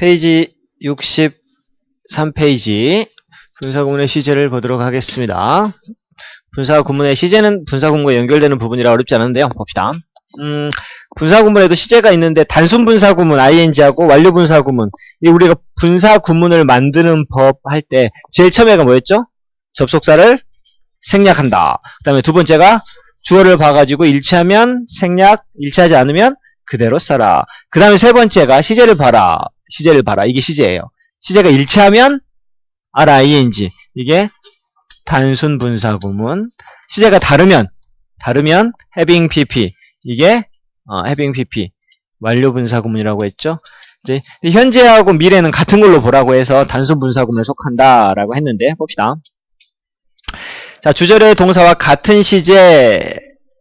페이지 63페이지 분사구문의 시제를 보도록 하겠습니다. 분사구문의 시제는 분사구문과 연결되는 부분이라 어렵지 않은데요. 봅시다. 음, 분사구문에도 시제가 있는데 단순 분사구문 ing하고 완료 분사구문 이 우리가 분사구문을 만드는 법 할 때 제일 처음에가 뭐였죠? 접속사를 생략한다. 그 다음에 두 번째가 주어를 봐가지고 일치하면 생략, 일치하지 않으면 그대로 써라. 그 다음에 세 번째가 시제를 봐라. 시제를 봐라. 이게 시제예요. 시제가 일치하면 ring. 이게 단순 분사 구문. 시제가 다르면 다르면 having pp. 이게 어, having pp. 완료 분사 구문이라고 했죠. 이제 현재하고 미래는 같은 걸로 보라고 해서 단순 분사 구문에 속한다라고 했는데 봅시다. 자, 주절의 동사와 같은 시제,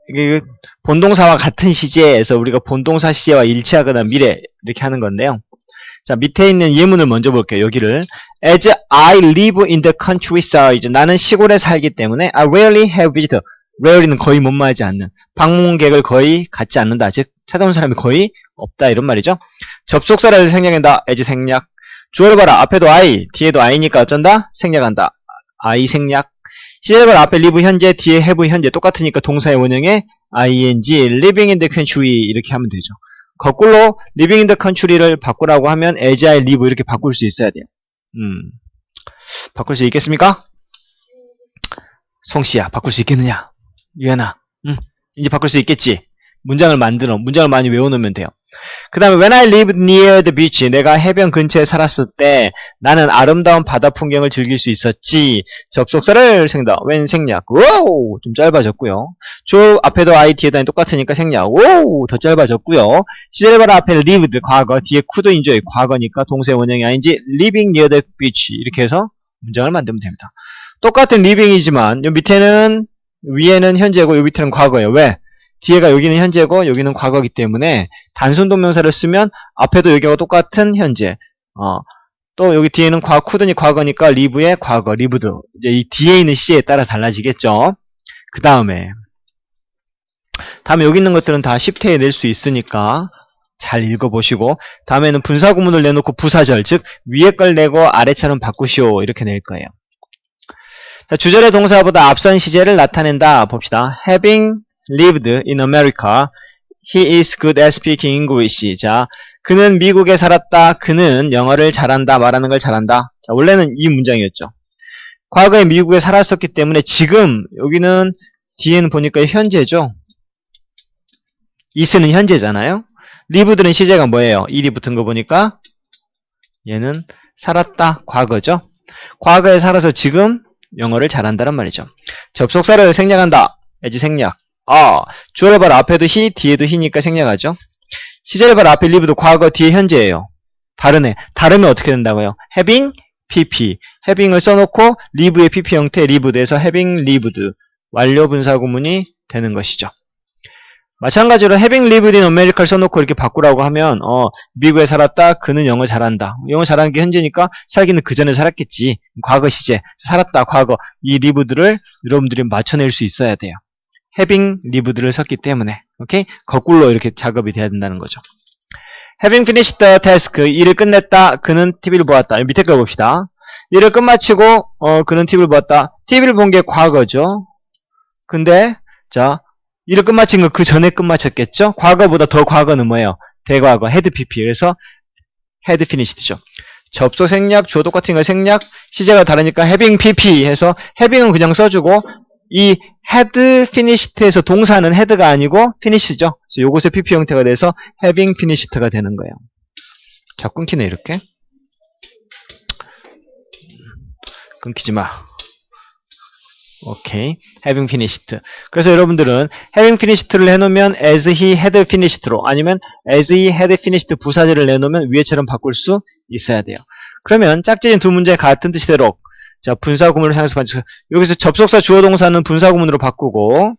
이게 본동사와 같은 시제에서 우리가 본동사 시제와 일치하거나 미래 이렇게 하는 건데요. 자, 밑에 있는 예문을 먼저 볼게요. 여기를 As I live in the countryside 나는 시골에 살기 때문에 I rarely have visitor rarely는 거의 못 맞지 않는 방문객을 거의 갖지 않는다. 즉 찾아온 사람이 거의 없다 이런 말이죠. 접속사를 생략한다. as 생략 주어를 봐라. 앞에도 I 뒤에도 I니까 어쩐다? 생략한다. I 생략 시제를. 앞에 live 현재 뒤에 have 현재 똑같으니까 동사의 원형에 ing living in the country 이렇게 하면 되죠. 거꾸로 living in the country를 바꾸라고 하면 as I live 이렇게 바꿀 수 있어야 돼요. 음. 바꿀 수 있겠습니까? 송씨야, 바꿀 수 있겠느냐? 유연아, 응, 이제 바꿀 수 있겠지? 문장을 만들어, 문장을 많이 외워놓으면 돼요. 그 다음에 when I lived near the beach, 내가 해변 근처에 살았을 때 나는 아름다운 바다 풍경을 즐길 수 있었지. 접속사를 생각, when 생략, wow, 좀 짧아졌고요. 주 앞에도 I, 뒤에도 I 똑같으니까 생략, wow, 더 짧아졌고요. 시제발 앞에 lived, 과거, 뒤에 could enjoy, 과거니까 동사 원형이 아닌지 living near the beach 이렇게 해서 문장을 만들면 됩니다. 똑같은 living이지만 요 밑에는 위에는 현재고 요 밑에는 과거예요. 왜? 뒤에가 여기는 현재고 여기는 과거이기 때문에 단순 동명사를 쓰면 앞에도 여기가 똑같은 현재. 어, 또 여기 뒤에는 과 쿠든이 과거니까 live의 과거, lived. 이제 이 뒤에 있는 시에 따라 달라지겠죠. 그 다음에 다음에 여기 있는 것들은 다 10태에 낼 수 있으니까 잘 읽어보시고 다음에는 분사구문을 내놓고 부사절 즉 위에 걸 내고 아래처럼 바꾸시오 이렇게 낼 거예요. 자, 주절의 동사보다 앞선 시제를 나타낸다 봅시다. having lived in America, he is good at speaking English. 자, 그는 미국에 살았다. 그는 영어를 잘한다. 말하는 걸 잘한다. 자, 원래는 이 문장이었죠. 과거에 미국에 살았었기 때문에 지금 여기는 뒤에는 보니까 현재죠. is는 현재잖아요. lived는 시제가 뭐예요? 일이 붙은 거 보니까 얘는 살았다. 과거죠. 과거에 살아서 지금 영어를 잘한다는 말이죠. 접속사를 생략한다. as 생략. 아, 주어를 봐라. 앞에도 he, 뒤에도 he니까 생략하죠. 시제를 봐라. 앞에 live도 과거, 뒤에 현재예요. 다르네. 다르면 어떻게 된다고요? having, pp. having을 써놓고 live의 pp 형태 lived에서 having lived. 완료 분사 구문이 되는 것이죠. 마찬가지로 having lived in America를 써놓고 이렇게 바꾸라고 하면 어, 미국에 살았다. 그는 영어 잘한다. 영어 잘하는 게 현재니까 살기는 그 전에 살았겠지. 과거 시제. 살았다. 과거. 이 lived를 여러분들이 맞춰낼 수 있어야 돼요. Having lived를 썼기 때문에 오케이 거꾸로 이렇게 작업이 돼야 된다는 거죠. having finished the task 일을 끝냈다. 그는 TV를 보았다. 밑에 거 봅시다. 일을 끝마치고 어, 그는 TV를 보았다. TV를 본 게 과거죠. 근데 자 일을 끝마친 거 그 전에 끝마쳤겠죠. 과거보다 더 과거는 뭐예요? 대과거 had pp 그래서 had finished죠. 접속 생략 주어 똑같은 거 생략 시제가 다르니까 having pp 해서 having은 그냥 써주고 이 had finished에서 동사는 had가 아니고 finish죠. 그래서 요것의 pp 형태가 돼서 having finished가 되는 거예요. 자, 끊기네 이렇게. 끊기지 마. 오케이. having finished. 그래서 여러분들은 having finished를 해놓으면 as he had finished로 아니면 as he had finished 부사절을 내놓으면 위에처럼 바꿀 수 있어야 돼요. 그러면 짝지인 두 문제 같은 뜻이대로 자, 분사구문을 사용해서 반지 여기서 접속사 주어 동사는 분사구문으로 바꾸고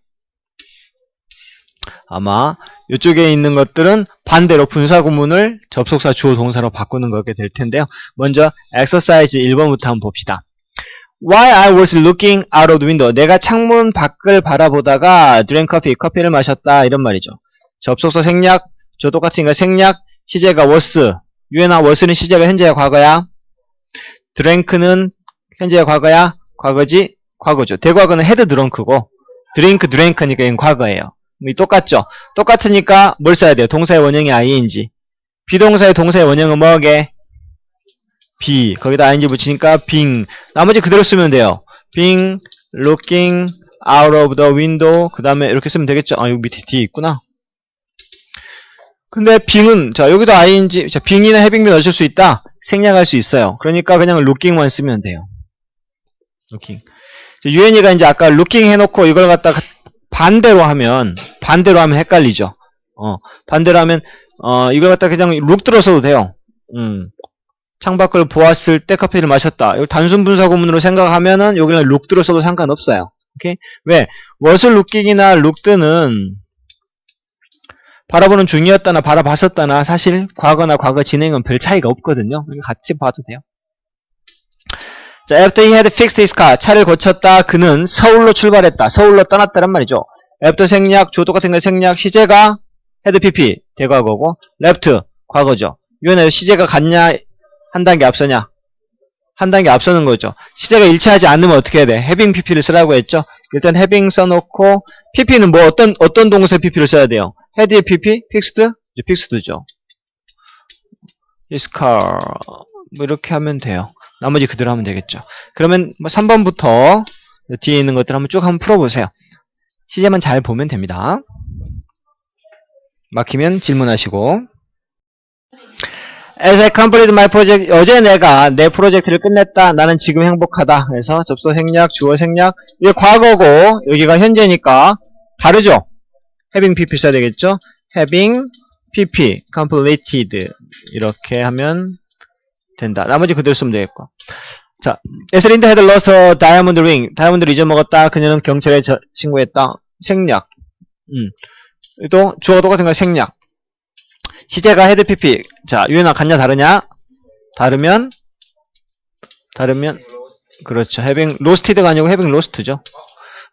아마 이쪽에 있는 것들은 반대로 분사구문을 접속사 주어 동사로 바꾸는 거게 될 텐데요. 먼저 엑서사이즈 1번부터 한번 봅시다. While I was looking out of the window. 내가 창문 밖을 바라보다가 drank coffee, 커피를 마셨다 이런 말이죠. 접속사 생략, 저 똑같으니까 생략, 시제가 was, 유엔아 워스는 시제가 현재야 과거야. 드랭크는 현재야 과거야. 과거지. 과거죠. 대과거는 헤드 드렁크고 드링크 드랭크니까 이건 과거예요. 이 똑같죠. 똑같으니까 뭘 써야 돼요? 동사의 원형이 ing. 비동사의 동사의 원형은 뭐게? be. 거기다 ing 붙이니까 being. 나머지 그대로 쓰면 돼요. being, looking, out of the window. 그 다음에 이렇게 쓰면 되겠죠. 아, 여기 밑에 뒤에 있구나. 근데 being은, 자, 여기도 ing, 자, being이나 having을 넣으실 수 있다. 생략할 수 있어요. 그러니까 그냥 looking만 쓰면 돼요. Looking. 유엔이가 이제 아까 looking 해놓고 이걸 갖다가 반대로 하면, 반대로 하면 헷갈리죠. 어, 반대로 하면, 어, 이걸 갖다 그냥 look 들어서도 돼요. 음. 창밖을 보았을 때 커피를 마셨다. 이거 단순 분사 구문으로 생각하면은 여기는 look 들어서도 상관없어요. 오케이? 왜? what을 looking이나 looked는 바라보는 중이었다나 바라봤었다나 사실 과거나 과거 진행은 별 차이가 없거든요. 같이 봐도 돼요. 자, after he had fixed his car, 차를 고쳤다. 그는 서울로 출발했다. 서울로 떠났다란 말이죠. after 생략, 똑같은 거 생략, 시제가 had pp, 대과거고, left, 과거죠. 이거는 시제가 같냐, 한 단계 앞서냐? 한 단계 앞서는 거죠. 시제가 일치하지 않으면 어떻게 해야 돼? having pp를 쓰라고 했죠. 일단 having 써놓고, pp는 뭐 어떤, 어떤 동사 pp를 써야 돼요? had의 pp? fixed? 이제 fixed죠. his car. 뭐 이렇게 하면 돼요. 나머지 그대로 하면 되겠죠. 그러면 뭐 3번부터 뒤에 있는 것들 한번 쭉 한번 풀어보세요. 시제만 잘 보면 됩니다. 막히면 질문하시고 As I completed my project, 어제 내가 내 프로젝트를 끝냈다. 나는 지금 행복하다. 그래서 접속 생략, 주어 생략. 이게 과거고 여기가 현재니까 다르죠? having pp 써야 되겠죠? having pp completed 이렇게 하면 된다. 나머지 그대로 쓰면 되겠고. 자, had lost a diamond ring. 다이아몬드를 잊어먹었다. 그녀는 경찰에 저- 신고했다. 생략. 음. 또 주어가 똑같은 거 생략. 시제가 헤드 pp. 자, 유연아 같냐 다르냐? 다르면 다르면 그렇죠. having losted가 아니고 having lost죠.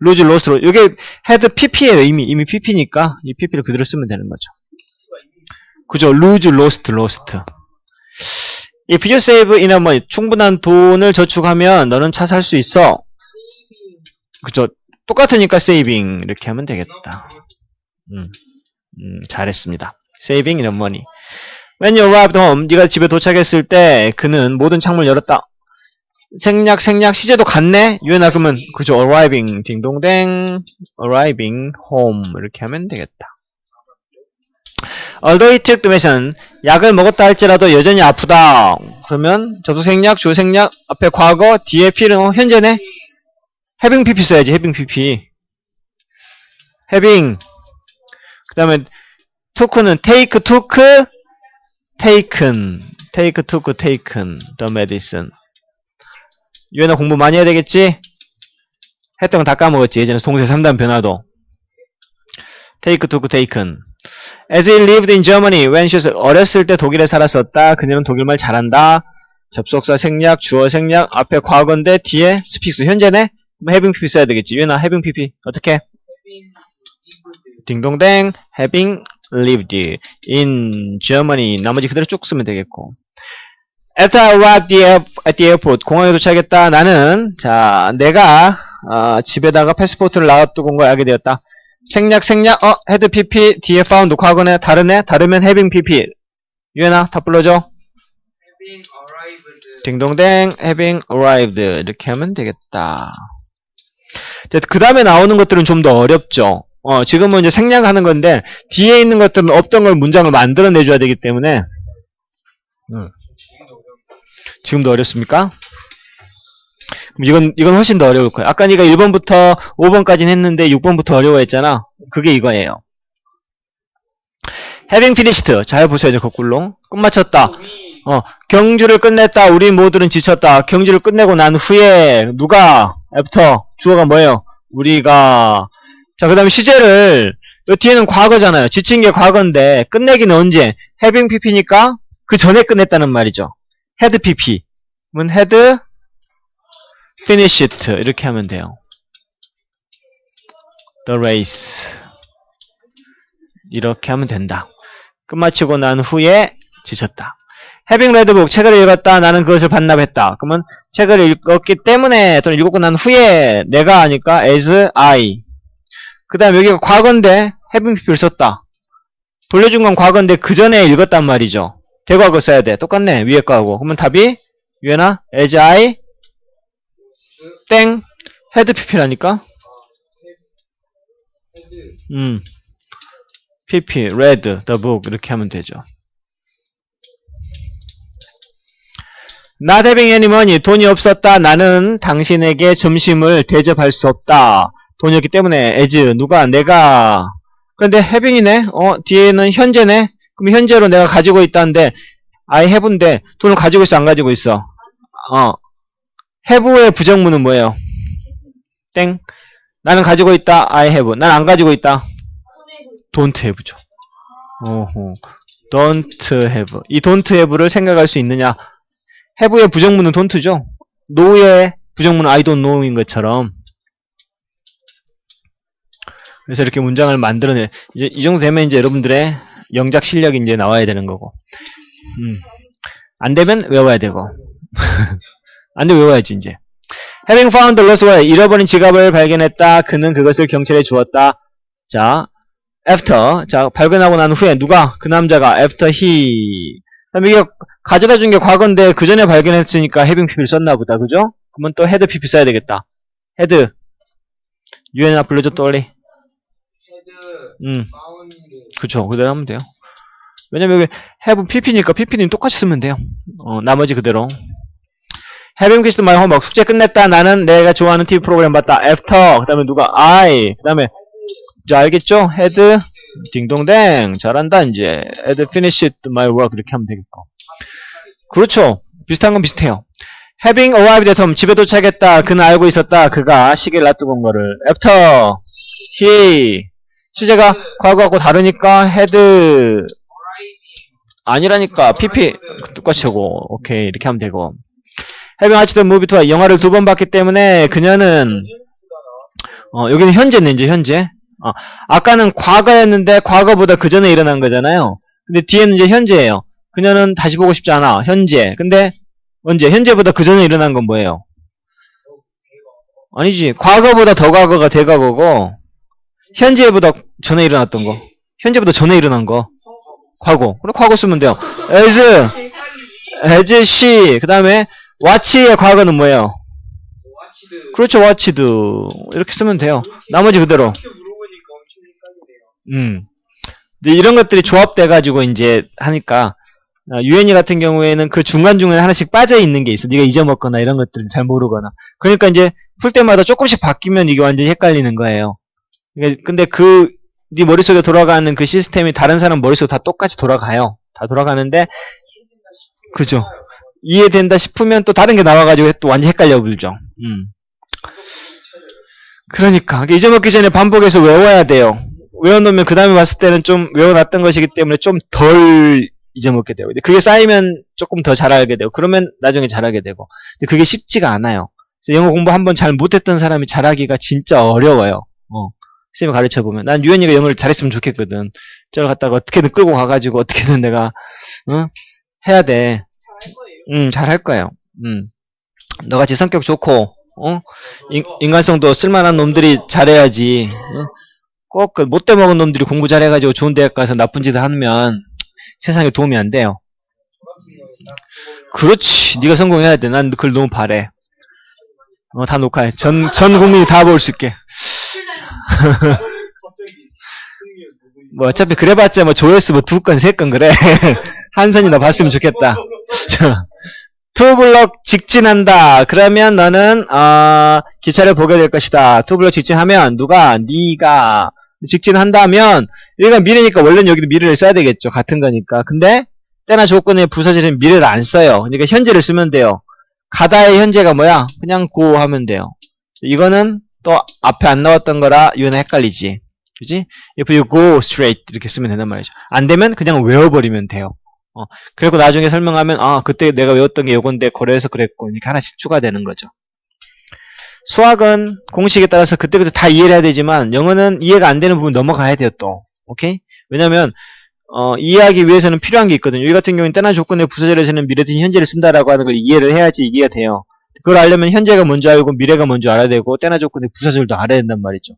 lose lost로. 이게 헤드 pp예요. 이미 이미 pp니까 이 pp를 그대로 쓰면 되는 거죠. 그죠? lose lost lost. If you save enough money, 충분한 돈을 저축하면 너는 차 살 수 있어. 그죠? 똑같으니까 saving 이렇게 하면 되겠다. 음, 음, 잘했습니다. saving enough money. When you arrived home, 네가 집에 도착했을 때 그는 모든 창문을 열었다. 생략, 생략, 시제도 같네? 유연아, 그러면, 그죠, arriving, 딩동댕, arriving home, 이렇게 하면 되겠다. Although he took the medicine, 약을 먹었다 할지라도 여전히 아프다. 그러면, 접속 생략, 주어 생략, 앞에 과거, 뒤에 P는 어, 현재네? having PP 써야지, having PP. having. 그 다음에, took는 take, took, taken. take, took, taken. the medicine. 유연아 공부 많이 해야 되겠지? 했던 거 다 까먹었지. 예전에 동세 3단 변화도. take, took, taken. As he lived in Germany when she was 어렸을 때 독일에 살았었다. 그녀는 독일말 잘한다. 접속사 생략, 주어 생략, 앞에 과거인데 뒤에 스픽스 현재네? 그럼 having pp 써야 되겠지. 유연아 having pp 어떻게? 딩동댕 having lived in Germany 나머지 그대로 쭉 쓰면 되겠고 After I arrived at the airport 공항에 도착했다. 나는 자 내가 어, 집에다가 패스포트를 놔두고 온 걸 알게 되었다. 생략 생략 어 헤드 pp 뒤에 found 과거네 다르네 다르면 having pp 유연아 다 불러줘. 딩동댕 having arrived. 이렇게 하면 되겠다. 그 다음에 나오는 것들은 좀 더 어렵죠. 어 지금은 이제 생략하는 건데 뒤에 있는 것들은 없던 걸 문장을 만들어내줘야 되기 때문에. 음. 지금도 어렵습니까? 이건 이건 훨씬 더 어려울 거예요. 아까 네가 1번부터 5번까지는 했는데 6번부터 어려워했잖아. 그게 이거예요. having finished. 잘 보세요. 이제 거꾸로. 끝마쳤다. 어, 경주를 끝냈다. 우리 모두는 지쳤다. 경주를 끝내고 난 후에 누가 애프터 주어가 뭐예요? 우리가 자, 그다음에 시제를 요 뒤에는 과거잖아요. 지친 게 과거인데 끝내기는 언제? having pp니까 그 전에 끝냈다는 말이죠. had pp. 문 had finished 이렇게 하면 돼요. the race. 이렇게 하면 된다. 끝마치고 난 후에 지쳤다. having read book. 책을 읽었다. 나는 그것을 반납했다. 그러면 책을 읽었기 때문에 또는 읽고 난 후에 내가 하니까 as I. 그 다음 여기가 과거인데 having pp를 썼다. 돌려준 건 과거인데 그 전에 읽었단 말이죠. 대과거 써야 돼. 똑같네. 위에 거하고 그러면 답이 유에나 as I 땡. 헤드 pp라니까? 음. pp read the book. 이렇게 하면 되죠. Not having any money. 돈이 없었다. 나는 당신에게 점심을 대접할 수 없다. 돈이 없기 때문에. as 누가? 내가. 그런데 having이네. 어 뒤에는 현재네. 그럼 현재로 내가 가지고 있다는데 I have인데 돈을 가지고 있어? 안 가지고 있어? 어 have의 부정문은 뭐예요? 땡. 나는 가지고 있다. I have. 난 안 가지고 있다. Don't have죠. 오호 don't have. 이 don't have를 생각할 수 있느냐? have의 부정문은 don't죠. know의 부정문은 I don't know인 것처럼. 그래서 이렇게 문장을 만들어내. 이제 이 정도 되면 이제 여러분들의 영작 실력이 이제 나와야 되는 거고. 음. 안 되면 외워야 되고 안 되면 외워야지 이제. Having found the lost wallet 잃어버린 지갑을 발견했다. 그는 그것을 경찰에 주었다. 자 after 자 발견하고 난 후에 누가? 그 남자가 after he. 그다음에 이게 가져다 준 게 과거인데 그 전에 발견했으니까 having pp를 썼나 보다. 그죠? 그러면 또 had pp 써야 되겠다. had. 유엔아 불러줘 또 빨리. 헤드 음. 그쵸. 그대로 하면 돼요. 왜냐면 여기 have pp니까? pp는 똑같이 쓰면 돼요. 어 나머지 그대로 having finished my homework. 숙제 끝냈다. 나는 내가 좋아하는 TV 프로그램 봤다. After. 그 다음에 누가? I. 그 다음에 이제 알겠죠? had. 딩동댕. 잘한다 이제. Had finished my work. 이렇게 하면 되겠고. 그렇죠. 비슷한 건 비슷해요. Having arrived at home. 집에 도착했다. 그는 알고 있었다. 그가 시계를 놔두고 온 거를. After. He. 시제가 과거하고 다르니까 had. 아니라니까. Pp 똑같이 하고. 오케이 이렇게 하면 되고 watched the movie twice 영화를 두 번 봤기 때문에 그녀는 어 여기는 현재는 이제 현재. 어, 아까는 과거였는데 과거보다 그 전에 일어난 거잖아요. 근데 뒤에는 이제 현재예요. 그녀는 다시 보고 싶지 않아. 현재. 근데 언제? 현재보다 그 전에 일어난 건 뭐예요? 아니지. 과거보다 더 과거가 대과거고 현재보다 전에 일어났던 거. 현재보다 전에 일어난 거. 과거. 그래, 과거 쓰면 돼요. as, as she. 그 다음에, watch의 과거는 뭐예요? 와치드 그렇죠, watched. 이렇게 쓰면 돼요. 나머지 그대로. 음. 근데 이런 것들이 조합돼가지고 이제 하니까, 어, 유엔이 같은 경우에는 그 중간중간에 하나씩 빠져있는 게 있어. 네가 잊어먹거나 이런 것들을 잘 모르거나. 그러니까 이제 풀 때마다 조금씩 바뀌면 이게 완전히 헷갈리는 거예요. 그러니까 근데 그, 네 머릿속에 돌아가는 그 시스템이 다른 사람 머릿속에 다 똑같이 돌아가요. 다 돌아가는데, 그죠. 이해된다 싶으면 또 다른 게 나와가지고 또 완전 헷갈려 불죠. 음. 그러니까 이게 잊어먹기 전에 반복해서 외워야 돼요. 외워놓으면 그 다음에 봤을 때는 좀 외워놨던 것이기 때문에 좀 덜 잊어먹게 되고 근데 그게 쌓이면 조금 더 잘하게 되고 그러면 나중에 잘하게 되고 근데 그게 쉽지가 않아요. 영어 공부 한번 잘 못했던 사람이 잘하기가 진짜 어려워요. 어. 선생님이 가르쳐 보면 난 유연이가 영어를 잘했으면 좋겠거든. 저를 갖다가 어떻게든 끌고 가가지고 어떻게든 내가 어? 해야 돼. 잘할 거예요 음, 잘할 거예요. 음. 너같이 성격 좋고, 어? 인, 인간성도 쓸만한 놈들이 잘해야지. 어? 꼭그 못돼 먹은 놈들이 공부 잘해가지고 좋은 대학 가서 나쁜 짓을 하면 세상에 도움이 안 돼요. 그렇지. 네가 성공해야 돼. 난 그걸 너무 바래. 어, 다 녹화해. 전, 전 국민이 다 볼 수 있게. 뭐 어차피 그래봤자 뭐 조회수 뭐 두 건, 세 건 그래. 한 선이나 봤으면 좋겠다. 자, 투블럭 직진한다. 그러면 너는 어, 기차를 보게 될 것이다. 투블럭 직진하면 누가 네가 직진한다면 여기가 미래니까 원래는 여기도 미래를 써야 되겠죠. 같은 거니까. 근데 때나 조건에 부서지는 미래를 안 써요. 그러니까 현재를 쓰면 돼요. 가다의 현재가 뭐야? 그냥 고 하면 돼요. 이거는 또 앞에 안 나왔던 거라 이거는 헷갈리지. 그지? If you go straight 이렇게 쓰면 된단 말이죠. 안 되면 그냥 외워버리면 돼요. 어, 그리고 나중에 설명하면 아 그때 내가 외웠던 게 요건데 그래서 그랬고 이렇게 하나씩 추가되는 거죠. 수학은 공식에 따라서 그때그때 다 이해를 해야 되지만 영어는 이해가 안 되는 부분 넘어가야 돼요 또. 오케이? 왜냐면 어, 이해하기 위해서는 필요한 게 있거든요. 이 같은 경우는 때나 조건의 부사절에서는 미래 대신 현재를 쓴다라고 하는 걸 이해를 해야지 이해가 돼요. 그걸 알려면 현재가 뭔지 알고 미래가 뭔지 알아야 되고 때나 조건의 부사절도 알아야 된단 말이죠.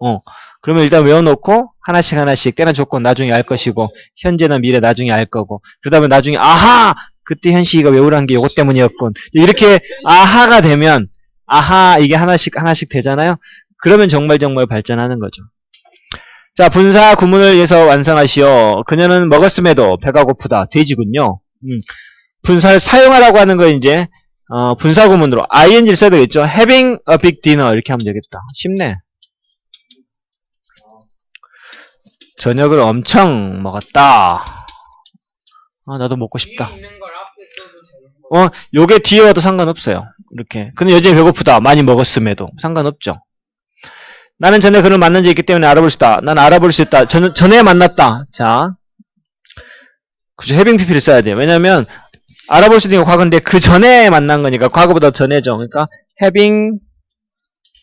어. 그러면 일단 외워놓고 하나씩 하나씩 때나 조건 나중에 알 것이고 현재나 미래 나중에 알 거고 그러다 보면 나중에 아하 그때 현식이가 외우란 게 요것 때문이었군 이렇게 아하가 되면 아하 이게 하나씩 하나씩 되잖아요. 그러면 정말 정말 발전하는 거죠. 자 분사 구문을 위해서 완성하시오. 그녀는 먹었음에도 배가 고프다. 돼지군요. 음. 분사를 사용하라고 하는 거 이제 어, 분사 구문으로 ing를 써야 되겠죠. having a big dinner 이렇게 하면 되겠다. 쉽네. 저녁을 엄청 먹었다. 아, 나도 먹고 싶다. 어, 요게 뒤에 와도 상관없어요. 이렇게. 근데 여전히 배고프다. 많이 먹었음에도. 상관없죠. 나는 전에 그를 만난 적 있기 때문에 알아볼 수 있다. 난 알아볼 수 있다. 전, 전에 만났다. 자. 그죠. 해빙 PP를 써야 돼요. 왜냐면, 알아볼 수 있는 게 과거인데, 그 전에 만난 거니까, 과거보다 전에죠. 그러니까, having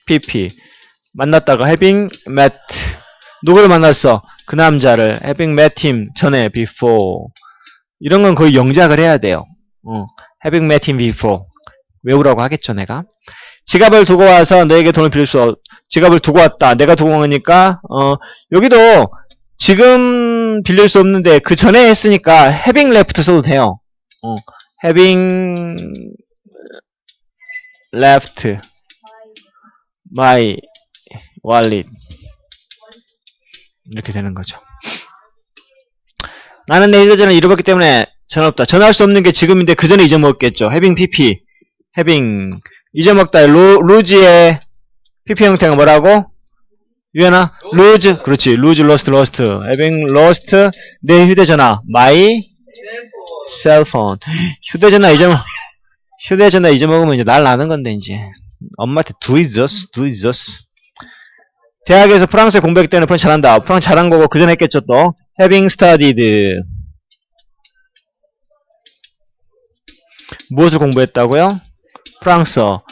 PP. 만났다가, having met. 누구를 만났어? 그 남자를. having met him. 전에, before. 이런 건 거의 영작을 해야 돼요. 어, having met him before. 외우라고 하겠죠, 내가. 지갑을 두고 와서 너에게 돈을 빌릴 수, 없, 지갑을 두고 왔다. 내가 두고 온 거니까, 어, 여기도 지금 빌릴 수 없는데 그 전에 했으니까 having left 써도 돼요. 어, having left my wallet. 이렇게 되는 거죠. 나는 내 휴대전화를 잃어버렸기 때문에 전화 없다. 전화할 수 없는 게 지금인데 그 전에 잊어먹었겠죠. having pp, having 잊어먹다. 로, los의 pp 형태가 뭐라고? 유연아, lose, 그렇지, lose, lost, lost, having lost 내 휴대전화, my 셀프. cell phone. 휴대전화 잊어먹, 휴대전화 잊어먹으면 이제 날 나는 건데 이제 엄마한테 do it just, do it just. 대학에서 프랑스에 공부했기 때문에 프랑스 잘한다. 프랑스 잘한 거고 그 전에 했겠죠 또. having studied 무엇을 공부했다고요? 프랑스어,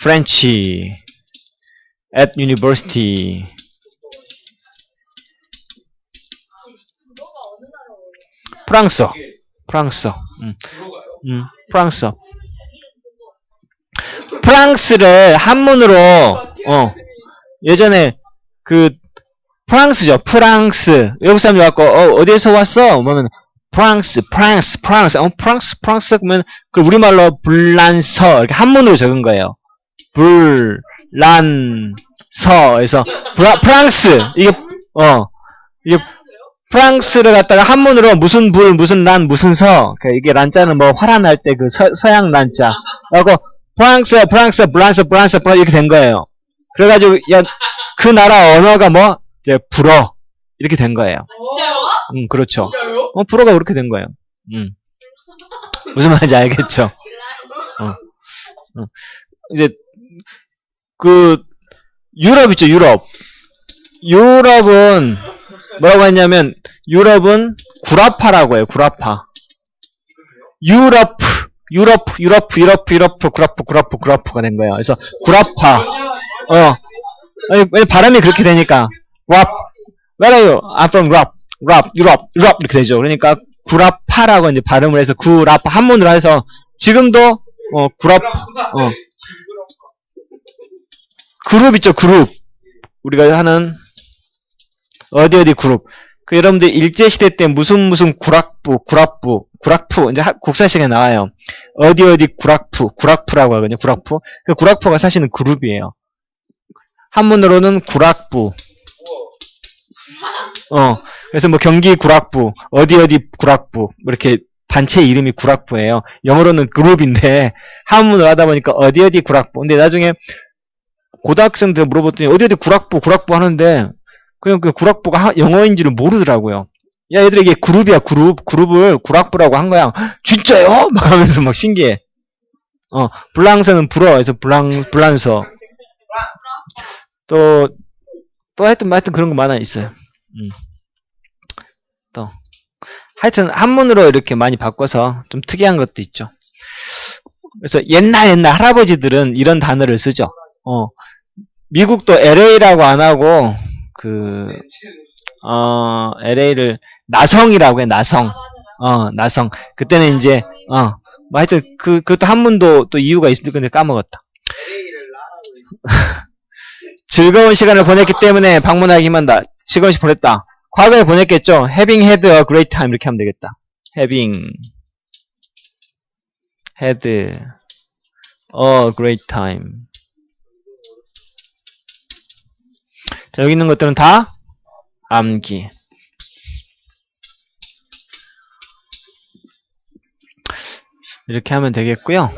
French at university. 프랑스어, 프랑스어, 음, 음, 프랑스어. 프랑스를 한문으로 어 예전에 그 프랑스죠. 프랑스. 외국 사람들 갖고 어, 어디에서 왔어? 그러면 프랑스, 프랑스, 프랑스. 어, 프랑스, 프랑스 그러면 그 우리말로 불란서 이렇게 한문으로 적은 거예요. 불란서에서 프랑스 이게 어 이게 프랑스를 갖다가 한문으로 무슨 불, 무슨 란, 무슨 서. 그 이게 란자는 뭐 화란할 때 그 서양 란자. 라고 프랑스, 프랑스, 브란스, 브란스, 브란스 이렇게 된 거예요. 그래가지고 야 그 나라 언어가 뭐 이제 불어 이렇게 된 거예요. 진짜요? 음 그렇죠. 진짜요? 어 불어가 그렇게 된 거예요. 음 무슨 말인지 알겠죠. 어, 어. 이제 그 유럽 있죠 유럽. 유럽은 뭐라고 했냐면 유럽은 구라파라고 해요 구라파. 유럽 유럽 유럽 유럽 유럽 구라프 구라프 구라프가 된 거예요. 그래서 구라파. 어. 왜냐 발음이 그렇게 되니까. 랍. Where are you? I'm from 랍. 랍. 유럽. 유럽. 이렇게 되죠. 그러니까 구라파라고 이제 발음을 해서 구라파 한문으로 해서 지금도 어 구라파. 어. 그룹 있죠. 그룹. 우리가 하는 어디 어디 그룹. 그 여러분들 일제 시대 때 무슨 무슨 구락부, 구락부, 구락푸 이제 하- 국사 시간에 나와요. 어디 어디 구락푸, 구락푸라고 하거든요. 구락푸. 그 구락푸가 사실은 그룹이에요. 한문으로는 구락부. 어. 그래서 뭐 경기 구락부, 어디 어디 구락부 뭐 이렇게 단체 이름이 구락부예요. 영어로는 그룹인데 한문으로 하다 보니까 어디 어디 구락부. 근데 나중에 고등학생들 물어봤더니 어디 어디 구락부, 구락부 하는데 그냥 그 구락부가 하- 영어인지를 모르더라고요. 야, 얘들 이게 그룹이야, 그룹. 그룹을 구락부라고 한 거야. "헉, 진짜요? 막 하면서 막 신기해. 어, 블랑서는 불어. 그래서 블랑, 블란서. 또, 또 하여튼, 뭐 하여튼 그런 거 많아 있어요. 음. 또. 하여튼, 한문으로 이렇게 많이 바꿔서 좀 특이한 것도 있죠. 그래서 옛날 옛날 할아버지들은 이런 단어를 쓰죠. 어. 미국도 LA라고 안 하고, 그, 어, LA를 나성이라고 해, 나성. 어, 나성. 그때는 이제, 어, 뭐 하여튼, 그, 그것도 한문도 또 이유가 있을 건데 까먹었다. 즐거운 시간을 보냈기 때문에 방문하기 힘한다. 즐거운 시간 보냈다. 과거에 보냈겠죠? having had a great time 이렇게 하면 되겠다. having had a great time. 자, 여기 있는 것들은 다 암기. 이렇게 하면 되겠고요.